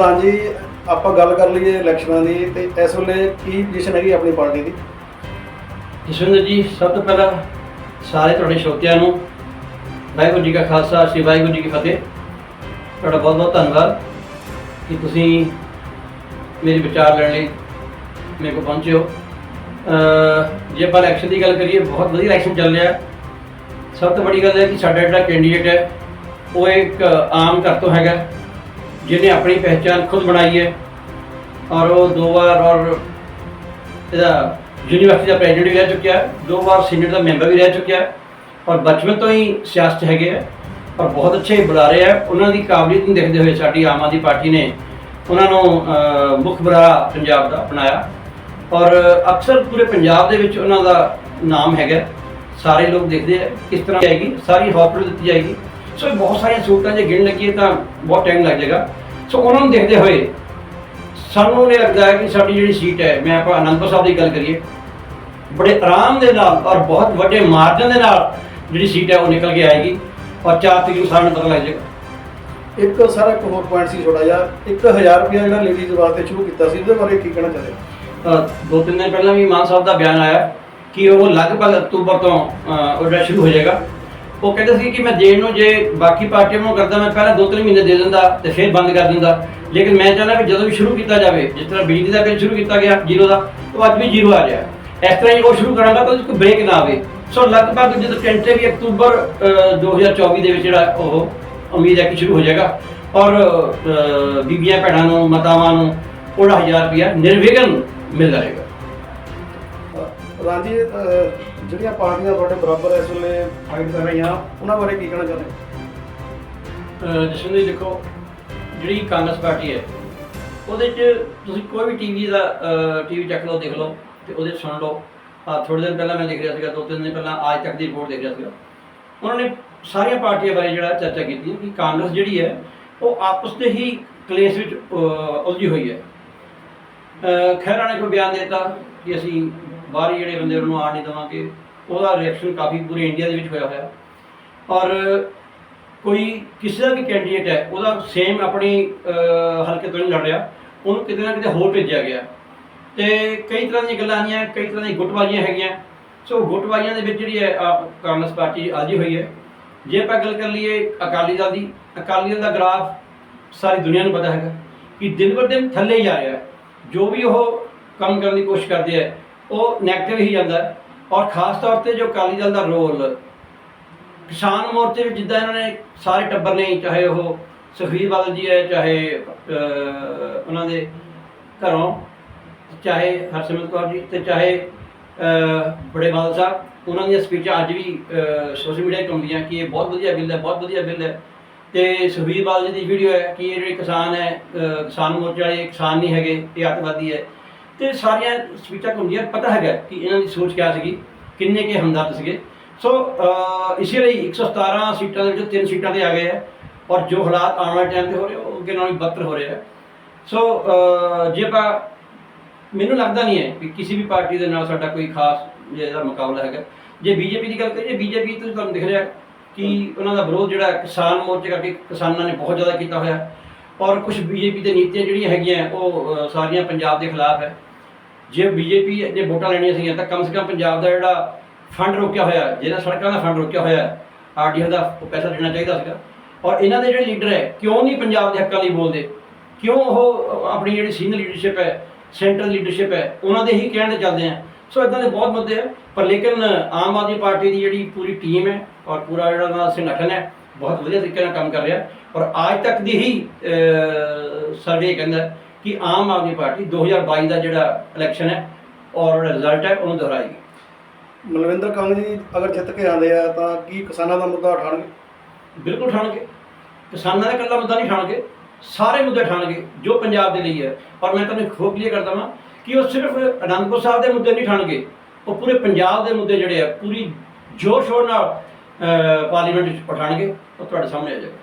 ਪ੍ਰਧਾਨ ਜੀ ਆਪਾਂ ਗੱਲ ਕਰ ਲਈਏ ਇਲੈਕਸ਼ਨਾਂ ਦੀ ਤੇ ਇਸ ਵੇਲੇ ਕੀ ਪੋਜੀਸ਼ਨ ਹੈਗੀ ਆਪਣੀ ਪਾਰਟੀ ਦੀ? ਜਸਵਿੰਦਰ ਜੀ, ਸਭ ਤੋਂ ਪਹਿਲਾਂ ਸਾਰੇ ਤੁਹਾਡੇ ਸ਼ਰੋਤਿਆਂ ਨੂੰ ਵਾਹਿਗੁਰੂ ਜੀ ਕਾ ਖਾਲਸਾ, ਸ੍ਰੀ ਵਾਹਿਗੁਰੂ ਜੀ ਕੀ ਫਤਿਹ। ਤੁਹਾਡਾ ਬਹੁਤ ਬਹੁਤ ਧੰਨਵਾਦ ਕਿ ਤੁਸੀਂ ਮੇਰੇ ਵਿਚਾਰ ਲੈਣ ਲਈ ਮੇਰੇ ਕੋਲ ਪਹੁੰਚੇ ਹੋ। ਜੇ ਆਪਾਂ ਇਲੈਕਸ਼ਨ ਦੀ ਗੱਲ ਕਰੀਏ, ਬਹੁਤ ਵਧੀਆ ਇਲੈਕਸ਼ਨ ਚੱਲ ਰਿਹਾ। ਸਭ ਤੋਂ ਵੱਡੀ ਗੱਲ ਹੈ ਕਿ ਸਾਡਾ ਜਿਹੜਾ ਕੈਂਡੀਡੇਟ ਹੈ, ਉਹ ਇੱਕ ਆਮ ਘਰ ਤੋਂ ਹੈਗਾ। ਜਿਹਨੇ ਆਪਣੀ ਪਹਿਚਾਨ ਖੁਦ ਬਣਾਈ ਹੈ ਔਰ ਉਹ ਦੋ ਵਾਰ ਔਰ ਇਹਦਾ ਯੂਨੀਵਰਸਿਟੀ ਦਾ ਪ੍ਰੈਜ਼ੀਡੈਂਟ ਵੀ ਰਹਿ ਚੁੱਕਿਆ ਹੈ, ਦੋ ਵਾਰ ਸੀਨੀਅਰ ਦਾ ਮੈਂਬਰ ਵੀ ਰਹਿ ਚੁੱਕਿਆ ਹੈ ਔਰ ਬਚਪਨ ਤੋਂ ਹੀ ਸਿਆਸਤ ਹੈਗੇ ਆ ਔਰ ਬਹੁਤ ਅੱਛੇ ਬੁਲਾਰੇ ਆ ਉਹਨਾਂ ਦੀ ਕਾਬਲੀਅਤ ਨੂੰ ਦੇਖਦੇ ਹੋਏ ਸਾਡੀ ਆਮ ਆਦਮੀ ਪਾਰਟੀ ਨੇ ਉਹਨਾਂ ਨੂੰ ਮੁੱਖ ਬੁਲਾਰਾ ਪੰਜਾਬ ਦਾ ਅਪਣਾਇਆ ਔਰ ਅਕਸਰ ਪੂਰੇ ਪੰਜਾਬ ਦੇ ਵਿੱਚ ਉਹਨਾਂ ਦਾ ਨਾਮ ਹੈਗਾ ਸਾਰੇ ਲੋਕ ਦੇਖਦੇ ਆ ਕਿਸ ਤਰ੍ਹਾਂ ਆਏਗੀ, ਸਾਰੀ ਹਸਪੀਟਲ ਦਿੱਤੀ ਜਾਏਗੀ। ਸੋ ਇਹ ਬਹੁਤ ਸਾਰੀਆਂ ਸਹੂਲਤਾਂ ਜੇ ਗਿਣ ਲੱਗੀਏ ਤਾਂ ਬਹੁਤ ਟਾਈਮ ਲੱਗ ਜਾਏਗਾ ਸੋ ਉਹਨਾਂ ਨੂੰ ਦੇਖਦੇ ਹੋਏ ਸਾਨੂੰ ਇਹ ਲੱਗਦਾ ਹੈ ਕਿ ਸਾਡੀ ਜਿਹੜੀ ਸੀਟ ਹੈ ਮੈਂ ਆਪਾਂ ਅਨੰਦਪੁਰ ਸਾਹਿਬ ਦੀ ਗੱਲ ਕਰੀਏ ਬੜੇ ਆਰਾਮ ਦੇ ਨਾਲ ਔਰ ਬਹੁਤ ਵੱਡੇ ਮਾਰਜਨ ਦੇ ਨਾਲ ਜਿਹੜੀ ਸੀਟ ਹੈ ਉਹ ਨਿਕਲ ਕੇ ਆਏਗੀ ਔਰ 4 ਤਰੀਕ ਨੂੰ ਸਾਰਿਆਂ ਨੂੰ ਪਤਾ ਲੱਗ ਜਾਏਗਾ ਇੱਕ ਸਾਰਾ ਇੱਕ ਹੋਰ ਪੁਆਇੰਟ ਸੀ ਛੋਟਾ ਜਿਹਾ। 1000 ਰੁਪਇਆ ਜਿਹੜਾ ਲੇਡੀਜ਼ ਵਾਸਤੇ ਸ਼ੁਰੂ ਕੀਤਾ ਸੀ ਉਹਦੇ ਬਾਰੇ ਕੀ ਕਹਿਣਾ ਚਾਹੁੰਦੇ ਦੋ ਤਿੰਨ ਦਿਨ ਪਹਿਲਾਂ ਵੀ ਮਾਨ ਸਾਹਿਬ ਦਾ ਬਿਆਨ ਆਇਆ ਕਿ ਉਹ ਲਗਭਗ ਅਕਤੂਬਰ ਤੋਂ ਅ, ਉਹ ਜਿਹੜਾ ਸ਼ੁਰੂ ਹੋ ਜਾਏਗਾ। ਉਹ ਕਹਿੰਦੇ ਸੀ ਕਿ ਮੈਂ ਦੇਣ ਨੂੰ ਜੇ ਬਾਕੀ ਪਾਰਟੀਆਂ ਨੂੰ ਕਰਦਾ ਮੈਂ ਪਹਿਲਾਂ ਦੋ ਤਿੰਨ ਮਹੀਨੇ ਦੇ ਦਿੰਦਾ ਤੇ ਫਿਰ ਬੰਦ ਕਰ ਦਿੰਦਾ। ਲੇਕਿਨ ਮੈਂ ਚਾਹੁੰਦਾ ਕਿ ਜਦੋਂ ਵੀ ਸ਼ੁਰੂ ਕੀਤਾ ਜਾਵੇ ਜਿਸ ਤਰ੍ਹਾਂ ਬਿਜਲੀ ਦਾ ਬਿੱਲ ਸ਼ੁਰੂ ਕੀਤਾ ਗਿਆ ਜ਼ੀਰੋ ਦਾ ਉਹ ਅੱਜ ਵੀ ਜ਼ੀਰੋ ਆ ਰਿਹਾ। ਇਸ ਤਰ੍ਹਾਂ ਹੀ ਉਹ ਸ਼ੁਰੂ ਕਰਾਂਗਾ ਤਾਂ ਉਹਦੇ ਕੋਈ ਬ੍ਰੇਕ ਨਾ ਆਵੇ। ਸੋ ਲਗਭਗ ਜਦੋਂ ਟੈਂਟੇ ਵੀ ਅਕਤੂਬਰ ਅ, 2024 ਦੇ ਵਿੱਚ ਜਿਹੜਾ ਉਹ ਉਮੀਦ ਹੈ ਕਿ ਸ਼ੁਰੂ ਹੋ ਜਾਏਗਾ ਔਰ ਬੀਬੀਆਂ ਭੈਣਾਂ ਨੂੰ ਮਾਤਾਵਾਂ ਨੂੰ ਉਹਦਾ 1000 ਰੁਪਇਆ ਨਿਰਵਿਘਨ ਮਿਲਦਾ ਰਹੇਗਾ। ਅਹ, ਅਹ, ਜਿਹੜੀਆਂ ਪਾਰਟੀਆਂ ਤੁਹਾਡੇ ਬਰਾਬਰ ਇਸ ਵੇਲੇ ਫਾਈਟ ਕਰ ਰਹੀਆਂ ਉਹਨਾਂ ਬਾਰੇ ਕੀ ਕਹਿਣਾ ਚਾਹੁੰਦੇ? ਹੋ? ਦੇਖੋ ਜਿਹੜੀ ਕਾਂਗਰਸ ਪਾਰਟੀ ਹੈ ਉਹਦੇ 'ਚ ਤੁਸੀਂ ਕੋਈ ਵੀ ਟੀਵੀ ਦਾ ਟੀਵੀ ਚੱਕ ਲਓ ਦੇਖ ਲਓ ਤੇ ਉਹਦੇ 'ਚ ਸੁਣ ਲਓ। ਆ ਥੋੜੇ ਦਿਨ ਪਹਿਲਾਂ ਮੈਂ ਦੇਖ ਰਿਹਾ ਸੀਗਾ ਦੋ ਤਿੰਨ ਦਿਨ ਪਹਿਲਾਂ ਆਜ ਤੱਕ ਦੀ ਰਿਪੋਰਟ ਦੇਖ ਰਿਹਾ ਸੀਗਾ। ਉਹਨਾਂ ਨੇ ਸਾਰੀਆਂ ਪਾਰਟੀਆਂ ਬਾਰੇ ਜਿਹੜਾ ਚਰਚਾ ਕੀਤੀ ਕਿ ਕਾਂਗਰਸ ਜਿਹੜੀ ਹੈ ਉਹ ਆਪਸ ਦੇ ਹੀ ਕਲੇਸ਼ ਵਿੱਚ ਅਹ, ਉਲਝੀ ਹੋਈ ਹੈ। ਅਹ, ਖਹਿਰਾ ਨੇ ਕੋਈ ਬਿਆਨ ਦੇ ਦਿੱਤਾ ਕਿ ਅਸੀਂ ਬਾਹਰੀ ਜਿਹੜੇ ਬੰਦੇ ਉਹਨੂੰ ਆਣ ਨਹੀਂ ਦੇਵਾਂਗੇ, ਉਹਦਾ ਰਿਐਕਸ਼ਨ ਕਾਫੀ ਪੂਰੇ ਇੰਡੀਆ ਦੇ ਵਿੱਚ ਹੋਇਆ ਹੋਇਆ। ਔਰ ਕੋਈ ਕਿਸੇ ਦਾ ਵੀ ਕੈਂਡੀਡੇਟ ਹੈ, ਉਹਦਾ ਸੇਮ ਆਪਣੀ ਹਲਕੇ ਤੋਂ ਨਹੀਂ ਲੜ ਰਿਹਾ, ਉਹਨੂੰ ਕਿਤੇ ਨਾ ਕਿਤੇ ਹੋਰ ਭੇਜਿਆ ਗਿਆ। ਤੇ ਕਈ ਤਰ੍ਹਾਂ ਦੀਆਂ ਗੱਲਾਂ ਆਈਆਂ, ਕਈ ਤਰ੍ਹਾਂ ਦੀਆਂ ਗੁੱਟਬਾਜ਼ੀਆਂ ਹੈਗੀਆਂ। ਸੋ ਗੁੱਟਬਾਜ਼ੀਆਂ ਦੇ ਵਿੱਚ ਜਿਹੜੀ ਹੈ, ਆਪ ਕਾਂਗਰਸ ਪਾਰਟੀ ਆਜੀ ਹੋਈ ਹੈ। ਜੇ ਆਪਾਂ ਗੱਲ ਕਰ ਲਈਏ ਅਕਾਲੀ ਦਲ ਦੀ, ਅਕਾਲੀ ਦਲ ਦਾ ਗ੍ਰਾਫ ਸਾਰੀ ਦੁਨੀਆ ਨੂੰ ਪਤਾ ਹੈਗਾ ਕਿ ਦਿਨ ਬਰ ਦਿਨ ਥੱਲੇ ਹੀ ਜਾ ਰਿਹਾ ਜੋ ਵੀ ਉਹ ਕੰਮ ਕਰਨ ਦੀ ਕੋਸ਼ਿਸ਼ ਕਰਦੇ ਹੈ ਉਹ ਨੈਗੇਟਿਵ ਹੀ ਜਾਂਦਾ ਔਰ ਖਾਸ ਤੌਰ ਤੇ ਜੋ ਅਕਾਲੀ ਦਲ ਦਾ ਰੋਲ, ਕਿਸਾਨ ਮੋਰਚੇ ਵਿੱਚ ਜਿੱਦਾਂ ਇਹਨਾਂ ਨੇ ਸਾਰੇ ਟੱਬਰ ਨੇ, ਚਾਹੇ ਉਹ ਸੁਖਬੀਰ ਬਾਦਲ ਜੀ ਹੈ, ਚਾਹੇ ਉਹਨਾਂ ਦੇ ਘਰੋਂ, ਚਾਹੇ ਹਰਸਿਮਰਤ ਕੌਰ ਜੀ ਤੇ ਚਾਹੇ ਬੜੇ ਬਾਦਲ ਸਾਹਿਬ, ਉਹਨਾਂ ਦੀਆਂ ਸਪੀਚਾਂ ਅੱਜ ਵੀ ਸੋਸ਼ਲ ਮੀਡੀਆ 'ਤੇ ਆਉਂਦੀਆਂ ਕਿ ਇਹ ਬਹੁਤ ਵਧੀਆ ਬਿੱਲ ਹੈ, ਬਹੁਤ ਵਧੀਆ ਬਿੱਲ ਹੈ। ਤੇ ਸੁਖਬੀਰ ਬਾਦਲ ਜੀ ਦੀ ਵੀਡੀਓ ਹੈ ਕਿ ਇਹ ਜਿਹੜੇ ਕਿਸਾਨ ਹੈ ਕਿਸਾਨ ਮੋਰਚੇ ਵਾਲੇ ਕਿਸਾਨ ਨਹੀਂ ਹੈਗੇ, ਇਹ ਅੱਤਵਾਦੀ ਹੈ। ਤੇ ਸਾਰੀਆਂ ਸਪੀਚਾਂ ਘੁੰਮਦੀਆਂ ਪਤਾ ਹੈਗਾ ਕਿ ਇਹਨਾਂ ਦੀ ਸੋਚ ਕਿਆ ਸੀਗੀ ਕਿੰਨੇ ਕੇ ਹਮਦਰਦ ਸੀਗੇ। ਸੋ ਅਹ, ਇਸੇ ਲਈ 117 ਸੀਟਾਂ ਦੇ ਵਿੱਚੋਂ ਤਿੰਨ ਸੀਟਾਂ ਤੇ ਆ ਗਏ ਹੈ ਔਰ ਜੋ ਹਾਲਾਤ ਆਉਣ ਵਾਲੇ ਟਾਈਮ ਤੇ ਹੋ ਰਹੇ ਉਹ ਅੱਗੇ ਨਾਲੋਂ ਵੀ ਬਦਤਰ ਹੋ ਰਹੇ ਹੈ ਸੋ ਜੇ ਆਪਾਂ ਮੈਨੂੰ ਲੱਗਦਾ ਨਹੀਂ ਹੈ ਕਿ ਕਿਸੇ ਵੀ ਪਾਰਟੀ ਦੇ ਨਾਲ ਸਾਡਾ ਕੋਈ ਖਾਸ ਜਿਹੜਾ ਮੁਕਾਬਲਾ ਹੈਗਾ। ਜੇ ਬੀਜੇਪੀ ਦੀ ਗੱਲ ਕਰੀਏ ਬੀਜੇਪੀ ਤੋਂ ਤੁਹਾਨੂੰ ਦਿਖ ਰਿਹਾ ਕਿ ਉਹਨਾਂ ਦਾ ਵਿਰੋਧ ਜਿਹੜਾ ਕਿਸਾਨ ਮੋਰਚੇ ਕਰਕੇ ਕਿਸਾਨਾਂ ਨੇ ਬਹੁਤ ਜ਼ਿਆਦਾ ਕੀਤਾ ਹੋਇਆ ਔਰ ਕੁਝ ਬੀਜੇਪੀ ਦੇ ਨੀਤੀਆਂ ਜਿਹੜੀਆਂ ਹੈਗੀਆਂ ਉਹ ਸਾਰੀਆਂ ਪੰਜਾਬ ਦੇ ਖਿਲਾਫ ਹੈ। ਜੇ ਬੀਜੇਪੀ ਨੇ ਵੋਟਾਂ ਲੈਣੀਆਂ ਸੀਗੀਆਂ, ਤਾਂ ਕਮ ਸੇ ਕਮ ਪੰਜਾਬ ਦਾ ਜਿਹੜਾ ਫੰਡ ਰੋਕਿਆ ਹੋਇਆ ਜਿਹੜਾ ਸੜਕਾਂ ਦਾ ਫੰਡ ਰੋਕਿਆ ਹੋਇਆ ਆਰਡੀਓ ਦਾ ਪੈਸਾ ਦੇਣਾ ਚਾਹੀਦਾ ਸੀਗਾ। ਔਰ ਇਹਨਾਂ ਦੇ ਜਿਹੜੇ ਲੀਡਰ ਹੈ, ਕਿਉਂ ਨਹੀਂ ਪੰਜਾਬ ਦੇ ਹੱਕਾਂ ਲਈ ਬੋਲਦੇ? ਕਿਉਂ ਉਹ ਆਪਣੀ ਜਿਹੜੀ ਸੀਨੀਅਰ ਲੀਡਰਸ਼ਿਪ ਹੈ ਸੈਂਟਰਲ ਲੀਡਰਸ਼ਿਪ ਹੈ, ਉਹਨਾਂ ਦੇ ਹੀ ਕਹਿਣ ਤੇ ਚੱਲਦੇ ਆ। ਸੋ ਇਦਾਂ ਦੇ ਬਹੁਤ ਮੁੱਦੇ ਆ, ਪਰ ਲੇਕਿਨ ਆਮ ਆਦਮੀ ਪਾਰਟੀ ਦੀ ਜਿਹੜੀ ਪੂਰੀ ਟੀਮ ਹੈ ਔਰ ਪੂਰਾ ਜਿਹੜਾ ਦਾ ਸੰਗਠਨ ਹੈ, ਬਹੁਤ ਵਧੀਆ ਤਰੀਕੇ ਨਾਲ ਕੰਮ ਕਰ ਰਿਹਾ। ਔਰ ਅੱਜ ਤੱਕ ਦੀ ਹੀ ਸਰਵੇ ਕਹਿੰਦਾ ਕਿ ਆਮ ਆਦਮੀ ਪਾਰਟੀ 2022 ਦਾ ਜਿਹੜਾ ਇਲੈਕਸ਼ਨ ਹੈ ਔਰ ਰਿਜ਼ਲਟ ਹੈ ਉਹਨੂੰ ਦੁਹਰਾਏਗੀ ਮਲਵਿੰਦਰ ਕੰਗ ਜੀ ਅਗਰ ਜਿੱਤ ਕੇ ਆਉਂਦੇ ਆ ਤਾਂ ਕੀ ਕਿਸਾਨਾਂ ਦਾ ਮੁੱਦਾ ਉਠਾਣਗੇ ਬਿਲਕੁਲ ਠਾਣਗੇ ਕਿਸਾਨਾਂ ਦਾ ਇਕੱਲਾ ਮੁੱਦਾ ਨਹੀਂ ਠਾਣਗੇ ਸਾਰੇ ਮੁੱਦੇ ਠਾਣਗੇ ਜੋ ਪੰਜਾਬ ਦੇ ਲਈ ਹੈ। ਔਰ ਮੈਂ ਤੁਹਾਨੂੰ ਖੋਕ ਕਲੀਅਰ ਕਰਦਾ ਵਾਂ ਕਿ ਉਹ ਸਿਰਫ ਅਨੰਦਪੁਰ ਸਾਹਿਬ ਦੇ ਮੁੱਦੇ ਨਹੀਂ ਠਾਣਗੇ ਉਹ ਪੂਰੇ ਪੰਜਾਬ ਦੇ ਮੁੱਦੇ ਜਿਹੜੇ ਆ ਪੂਰੀ ਜੋਰ ਸ਼ੋਰ ਨਾਲ ਪਾਰਲੀਮੈਂਟ ਵਿੱਚ ਉਠਾਣਗੇ ਉਹ ਤੁਹਾਡੇ ਸਾਹਮਣੇ ਆ ਜਾਏਗਾ।